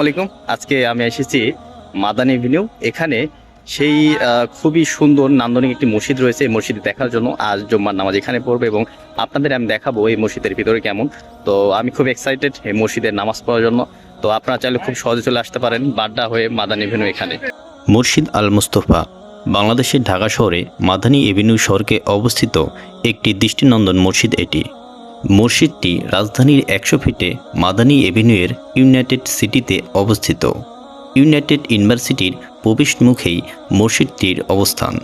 আলাইকুম। আজকে আমি এসেছি মাদানী এভিনিউ। এখানে সেই খুবই সুন্দর নান্দনিক একটি মসজিদ রয়েছে। এই মসজিদ দেখার জন্য আজ জুম্মার নামাজ এখানে পড়বে এবং আপনাদের আমি দেখাবো এই মসজিদের ভিতরে কেমন। তো আমি খুব এক্সাইটেড এই মসজিদের নামাজ পড়ার জন্য। তো আপনারা চাইলে খুব সহজে চলে আসতে পারেন বাড্ডা হয়ে মাদানী এভিনিউ এখানে। মুর্শিদ আল মুস্তফা বাংলাদেশের ঢাকা শহরে মাদানী এভিনিউ শহরকে অবস্থিত একটি দৃষ্টিনন্দন মসজিদ এটি। মসজিদটি রাজধানীর একশো ফিটে মাদানী এভিনিউয়ের ইউনাইটেড সিটিতে অবস্থিত। ইউনাইটেড ইউনিভার্সিটির প্রবেশ মুখেই মসজিদটির অবস্থান।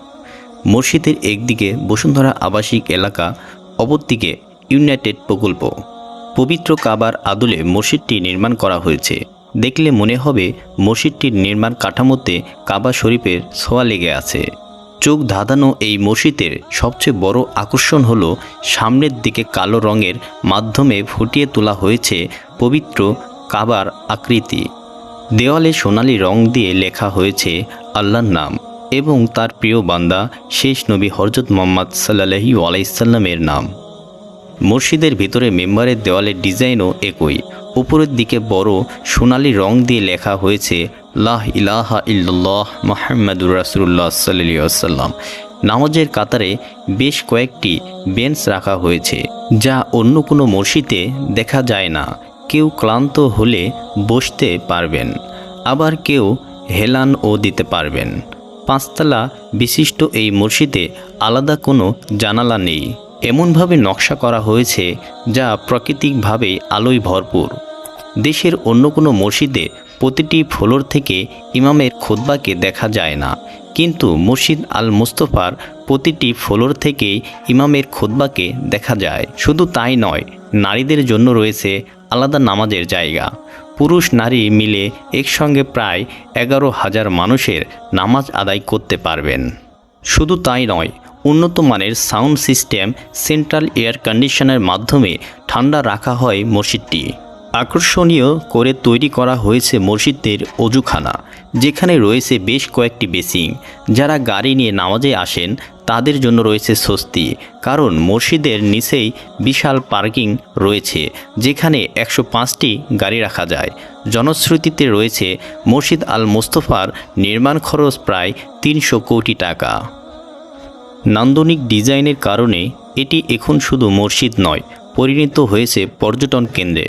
মসজিদের একদিকে বসুন্ধরা আবাসিক এলাকা অপরদিকে ইউনাইটেড প্রকল্প। পবিত্র কাবার আদলে মসজিদটি নির্মাণ করা হয়েছে। দেখলে মনে হবে মসজিদটির নির্মাণ কাঠামোতে কাবা শরীফের ছোঁয়া লেগে আছে। চোখ ধাঁধানো এই মসজিদের সবচেয়ে বড় আকর্ষণ হল সামনের দিকে কালো রঙের মাধ্যমে ফুটিয়ে তোলা হয়েছে পবিত্র কাবার আকৃতি। দেওয়ালে সোনালি রং দিয়ে লেখা হয়েছে আল্লাহর নাম এবং তার প্রিয় বান্দা শেষ নবী হরজত মোহাম্মদ সাল্লাহি আলাইসাল্লামের নাম। মসজিদের ভিতরে মেম্বারের দেওয়ালের ডিজাইনও একই। উপরের দিকে বড় সোনালি রং দিয়ে লেখা হয়েছে লাহ ইলাহা ইল্লাল্লাহ মাহমুদুর রাসুল্লাহ সাল্লাম নামাজের কাতারে বেশ কয়েকটি বেঞ্চ রাখা হয়েছে, যা অন্য কোনো মসজিদে দেখা যায় না। কেউ ক্লান্ত হলে বসতে পারবেন, আবার কেউ হেলানও দিতে পারবেন। পাঁচতলা বিশিষ্ট এই মসজিদে আলাদা কোনো জানালা নেই। এমনভাবে নকশা করা হয়েছে, যা প্রাকৃতিকভাবে আলোয় ভরপুর। দেশের অন্য কোনো মসজিদে প্রতিটি ফ্লোর থেকে ইমামের খোদবাকে দেখা যায় না। কিন্তু মসজিদ আল মুস্তফার প্রতিটি ফ্লোর থেকেই ইমামের খোদবাকে দেখা যায়। শুধু তাই নয়, নারীদের জন্য রয়েছে আলাদা নামাজের জায়গা। পুরুষ নারী মিলে একসঙ্গে প্রায় এগারো হাজার মানুষের নামাজ আদায় করতে পারবেন। শুধু তাই নয়, উন্নত মানের সাউন্ড সিস্টেম, সেন্ট্রাল এয়ার কন্ডিশনের মাধ্যমে ঠান্ডা রাখা হয় মসজিদটি। আকর্ষণীয় করে তৈরি করা হয়েছে মসজিদের অজুখানা, যেখানে রয়েছে বেশ কয়েকটি বেসিং যারা গাড়ি নিয়ে নামাজে আসেন, তাদের জন্য রয়েছে স্বস্তি, কারণ মসজিদের নিচেই বিশাল পার্কিং রয়েছে, যেখানে একশো পাঁচটি গাড়ি রাখা যায়। জনশ্রুতিতে রয়েছে, মসজিদ আল মোস্তফার নির্মাণ খরচ প্রায় তিনশো কোটি টাকা। নান্দনিক ডিজাইনের কারণে এটি এখন শুধু মসজিদ নয়, পরিণত হয়েছে পর্যটন কেন্দ্রে।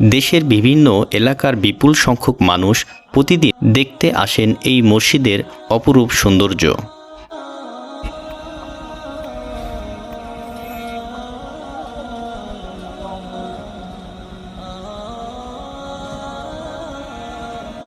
দেশের বিভিন্ন এলাকার বিপুল সংখ্যক মানুষ প্রতিদিন দেখতে আসেন এই মসজিদের অপরূপ সৌন্দর্য।